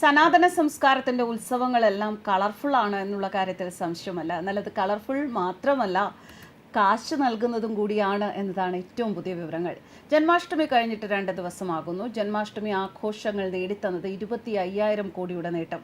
സനാതന സംസ്കാരത്തിന്റെ ഉത്സവങ്ങളെല്ലാം കളർഫുൾ ആണ് എന്നുള്ള കാര്യത്തിൽ സംശയമല്ല. എന്നാൽ അത് കളർഫുൾ മാത്രമല്ല കാശ് നൽകുന്നതും കൂടിയാണ് എന്നതാണ് ഏറ്റവും പുതിയ വിവരങ്ങൾ. ജന്മാഷ്ടമി കഴിഞ്ഞിട്ട് രണ്ട് ദിവസമാകുന്നു. ജന്മാഷ്ടമി ആഘോഷങ്ങൾ നേടിത്തന്നത് ഇരുപത്തി അയ്യായിരം കോടിയുടെ നേട്ടം.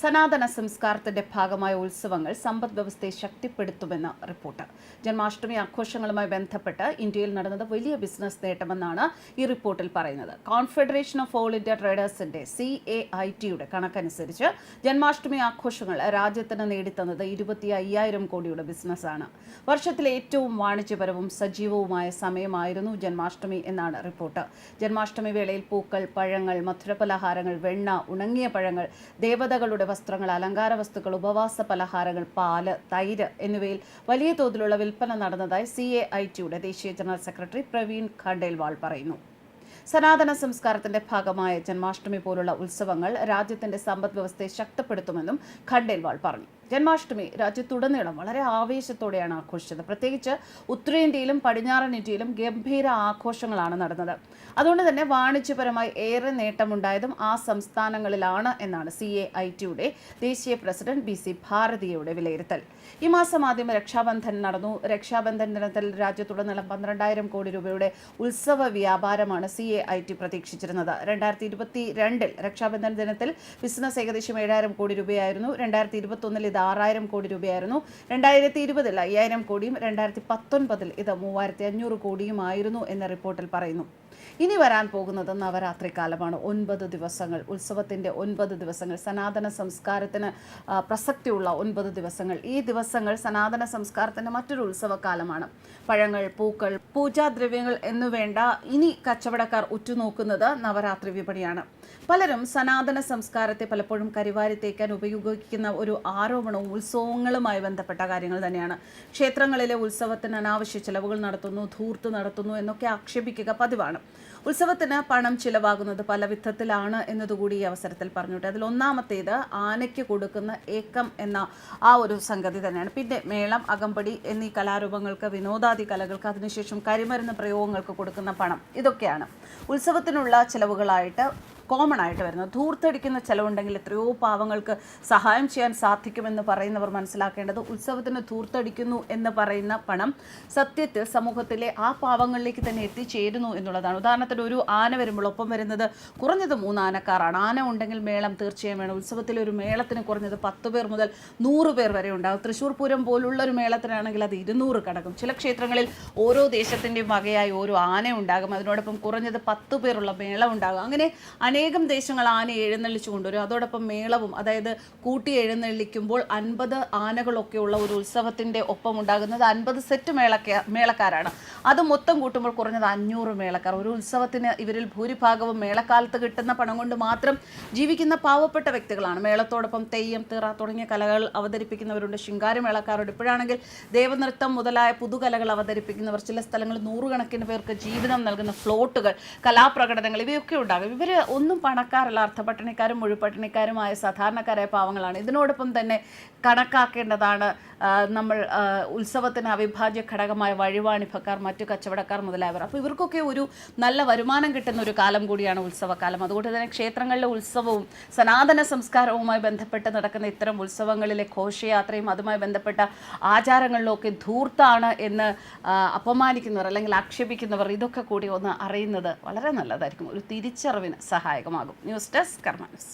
സനാതന സംസ്കാരത്തിന്റെ ഭാഗമായ ഉത്സവങ്ങൾ സമ്പദ് വ്യവസ്ഥയെ ശക്തിപ്പെടുത്തുമെന്ന് റിപ്പോർട്ട്. ജന്മാഷ്ടമി ആഘോഷങ്ങളുമായി ബന്ധപ്പെട്ട് ഇന്ത്യയിൽ നടന്നത് വലിയ ബിസിനസ് നേട്ടമെന്നാണ് ഈ റിപ്പോർട്ടിൽ പറയുന്നത്. കോൺഫെഡറേഷൻ ഓഫ് ഓൾ ഇന്ത്യ ട്രേഡേഴ്സിന്റെ സി എ ഐ ടിയുടെ കണക്കനുസരിച്ച് ജന്മാഷ്ടമി ആഘോഷങ്ങൾ രാജ്യത്തിന് നേടിത്തന്നത് ഇരുപത്തി അയ്യായിരം കോടിയുടെ ബിസിനസ്സാണ്. വർഷത്തിലെ ഏറ്റവും വാണിജ്യപരവും സജീവവുമായ സമയമായിരുന്നു ജന്മാഷ്ടമി എന്നാണ് റിപ്പോർട്ട്. ജന്മാഷ്ടമി വേളയിൽ പൂക്കൾ പഴങ്ങൾ മധുരപലഹാരങ്ങൾ വെണ്ണ ഉണങ്ങിയ പഴങ്ങൾ ദേവതകളുടെ വസ്ത്രങ്ങൾ അലങ്കാര വസ്തുക്കൾ ഉപവാസ പലഹാരങ്ങൾ പാൽ തൈര് എന്നിവയിൽ വലിയ തോതിലുള്ള വിൽപ്പന നടന്നതായി സി എ ഐ ടിയുടെ ദേശീയ ജനറൽ സെക്രട്ടറി പ്രവീൺ ഖണ്ഡേൽവാൾ പറയുന്നു. സനാതന സംസ്കാരത്തിന്റെ ഭാഗമായ ജന്മാഷ്ടമി പോലുള്ള ഉത്സവങ്ങൾ രാജ്യത്തിന്റെ സമ്പദ് വ്യവസ്ഥയെ ശക്തിപ്പെടുത്തുമെന്നും ഖണ്ടേൽവാൾ പറഞ്ഞു. ജന്മാഷ്ടമി രാജ്യത്തുടനീളം വളരെ ആവേശത്തോടെയാണ് ആഘോഷിച്ചത്. പ്രത്യേകിച്ച് ഉത്തരേന്ത്യയിലും പടിഞ്ഞാറൻ ഇന്ത്യയിലും ഗംഭീര ആഘോഷങ്ങളാണ് നടന്നത്. അതുകൊണ്ട് തന്നെ വാണിജ്യപരമായി ഏറെ നേട്ടമുണ്ടായതും ആ സംസ്ഥാനങ്ങളിലാണ് എന്നാണ് സി എ ഐ ടിയുടെ ദേശീയ പ്രസിഡന്റ് ബി സി ഭാരതിയുടെ വിലയിരുത്തൽ. ഈ മാസം ആദ്യം രക്ഷാബന്ധൻ നടന്നു. രക്ഷാബന്ധൻ ദിനത്തിൽ രാജ്യത്തുടനീളം പന്ത്രണ്ടായിരം കോടി രൂപയുടെ ഉത്സവ വ്യാപാരമാണ് സി എ ഐ ടി പ്രതീക്ഷിച്ചിരുന്നത്. രണ്ടായിരത്തി ഇരുപത്തി രണ്ടിൽ രക്ഷാബന്ധൻ ദിനത്തിൽ ബിസിനസ് ഏകദേശം ഏഴായിരം കോടി രൂപയായിരുന്നു. രണ്ടായിരത്തി ഇരുപത്തൊന്നിൽ ഇത് ആറായിരം കോടി രൂപയായിരുന്നു. രണ്ടായിരത്തി ഇരുപതിൽ അയ്യായിരം കോടിയും രണ്ടായിരത്തി പത്തൊൻപതിൽ ഇത് മൂവായിരത്തി അഞ്ഞൂറ് കോടിയുമായിരുന്നു എന്ന റിപ്പോർട്ടിൽ പറയുന്നു. ഇനി വരാൻ പോകുന്നത് നവരാത്രി കാലമാണ്. ഒൻപത് ദിവസങ്ങൾ ഉത്സവത്തിന്റെ ഒൻപത് ദിവസങ്ങൾ സനാതന സംസ്കാരത്തിന് പ്രസക്തിയുള്ള ഒൻപത് ദിവസങ്ങൾ. ഈ ദിവസങ്ങൾ സനാതന സംസ്കാരത്തിന്റെ മറ്റൊരു ഉത്സവകാലമാണ്. പഴങ്ങൾ പൂക്കൾ പൂജാദ്രവ്യങ്ങൾ എന്നുവേണ്ട ഇനി കച്ചവടക്കാർ ഉറ്റുനോക്കുന്നത് നവരാത്രി വിപണിയാണ്. പലരും സനാതന സംസ്കാരത്തെ പലപ്പോഴും കരിവാരി തേക്കാൻ ഉപയോഗിക്കുന്ന ഒരു ആരോപണവും ഉത്സവങ്ങളുമായി ബന്ധപ്പെട്ട കാര്യങ്ങൾ തന്നെയാണ്. ക്ഷേത്രങ്ങളിലെ ഉത്സവത്തിന് അനാവശ്യ ചെലവുകൾ നടത്തുന്നു ധൂർത്ത് നടത്തുന്നു എന്നൊക്കെ ആക്ഷേപിക്കുക പതിവാണ്. ഉത്സവത്തിന് പണം ചിലവാകുന്നത് പല വിധത്തിലാണ് എന്നതുകൂടി ഈ അവസരത്തിൽ പറഞ്ഞോട്ടെ അതിൽ ഒന്നാമത്തേത് ആനയ്ക്ക് കൊടുക്കുന്ന ഏക്കം എന്ന ആ ഒരു സംഗതി തന്നെയാണ്. പിന്നെ മേളം അകമ്പടി എന്നീ കലാരൂപങ്ങൾക്ക് വിനോദാദി കലകൾക്ക് അതിനുശേഷം കരിമരുന്ന് പ്രയോഗങ്ങൾക്ക് കൊടുക്കുന്ന പണം. ഇതൊക്കെയാണ്. ഉത്സവത്തിനുള്ള ചിലവുകളായിട്ട് കോമൺ ആയിട്ട് വരുന്നത്. ധൂർത്തടിക്കുന്ന ചിലവുണ്ടെങ്കിൽ എത്രയോ പാവങ്ങൾക്ക് സഹായം ചെയ്യാൻ സാധിക്കുമെന്ന് പറയുന്നവർ മനസ്സിലാക്കേണ്ടത് ഉത്സവത്തിന് ധൂർത്തടിക്കുന്നു എന്ന് പറയുന്ന പണം സത്യത്തിൽ സമൂഹത്തിലെ ആ പാവങ്ങളിലേക്ക് തന്നെ എത്തിച്ചേരുന്നു എന്നുള്ളതാണ്. ഉദാഹരണത്തിന് ഒരു ആന വരുമ്പോൾ ഒപ്പം വരുന്നത് കുറഞ്ഞത് മൂന്ന് ആനക്കാരാണ്. ആന ഉണ്ടെങ്കിൽ മേളം തീർച്ചയായും വേണം. ഉത്സവത്തിലെ ഒരു മേളത്തിന് കുറഞ്ഞത് പത്ത് പേർ മുതൽ നൂറ് പേർ വരെ ഉണ്ടാകും. തൃശ്ശൂർ പൂരം പോലുള്ള ഒരു മേളത്തിനാണെങ്കിൽ അത് ഇരുന്നൂറ് കടക്കും. ചില ക്ഷേത്രങ്ങളിൽ ഓരോ ദേശത്തിന്റെയും വകയായി ഓരോ ആന ഉണ്ടാകും അതിനോടൊപ്പം കുറഞ്ഞത് പത്ത് പേരുള്ള മേളം ഉണ്ടാകും അങ്ങനെ അനേകം ദേശങ്ങൾ ആന എഴുന്നള്ളിച്ചു കൊണ്ടുവരും. അതോടൊപ്പം മേളവും അതായത് കൂട്ടി എഴുന്നള്ളിക്കുമ്പോൾ അൻപത് ആനകളൊക്കെയുള്ള ഒരു ഉത്സവത്തിന്റെ ഒപ്പം ഉണ്ടാകുന്നത് അൻപത് സെറ്റ് മേളക്ക മേളക്കാരാണ്. അത് മൊത്തം കൂട്ടുമ്പോൾ കുറഞ്ഞത് അഞ്ഞൂറ് മേളക്കാർ. ഒരു ഉത്സവത്തിന് ഇവരിൽ ഭൂരിഭാഗവും മേളക്കാലത്ത് കിട്ടുന്ന പണം കൊണ്ട് മാത്രം ജീവിക്കുന്ന പാവപ്പെട്ട വ്യക്തികളാണ്. മേളത്തോടൊപ്പം തെയ്യം തിറ തുടങ്ങിയ കലകൾ അവതരിപ്പിക്കുന്നവരുണ്ട്. ശിങ്കാരി മേളക്കാരുണ്ട് ഇപ്പോഴാണെങ്കിൽ ദേവനൃത്തം മുതലായ പുതുകലകൾ അവതരിപ്പിക്കുന്നവർ ചില സ്ഥലങ്ങളിൽ നൂറുകണക്കിന് പേർക്ക് ജീവിതം നൽകുന്ന ഫ്ലോട്ടുകൾ കലാപ്രകടനങ്ങൾ ഇവയൊക്കെ ഉണ്ടാകും. ഇവർ ഒന്നും പണക്കാരല്ല. അർത്ഥപട്ടണിക്കാരും മുഴുപട്ടണിക്കാരുമായ സാധാരണക്കാരായ പാവങ്ങളാണ്. ഇതിനോടൊപ്പം തന്നെ കണക്കാക്കേണ്ടതാണ് നമ്മൾ ഉത്സവത്തിന് അവിഭാജ്യ ഘടകമായ വഴിവാണിഭക്കാർ മറ്റു കച്ചവടക്കാർ മുതലായവർ. അപ്പോൾ ഇവർക്കൊക്കെ ഒരു നല്ല വരുമാനം കിട്ടുന്ന ഒരു കാലം കൂടിയാണ് ഉത്സവകാലം. അതുകൊണ്ട് തന്നെ ക്ഷേത്രങ്ങളിലെ ഉത്സവവും സനാതന സംസ്കാരവുമായി ബന്ധപ്പെട്ട് നടക്കുന്ന ഇത്തരം ഉത്സവങ്ങളിലെ ഘോഷയാത്രയും അതുമായി ബന്ധപ്പെട്ട ആചാരങ്ങളിലൊക്കെ ധൂർത്താണ് എന്ന് അപമാനിക്കുന്നവർ അല്ലെങ്കിൽ ആക്ഷേപിക്കുന്നവർ ഇതൊക്കെ കൂടി ഒന്ന് അറിയുന്നത് വളരെ നല്ലതായിരിക്കും. ഒരു തിരിച്ചറിവിന് സഹായകമാകും. News desk news.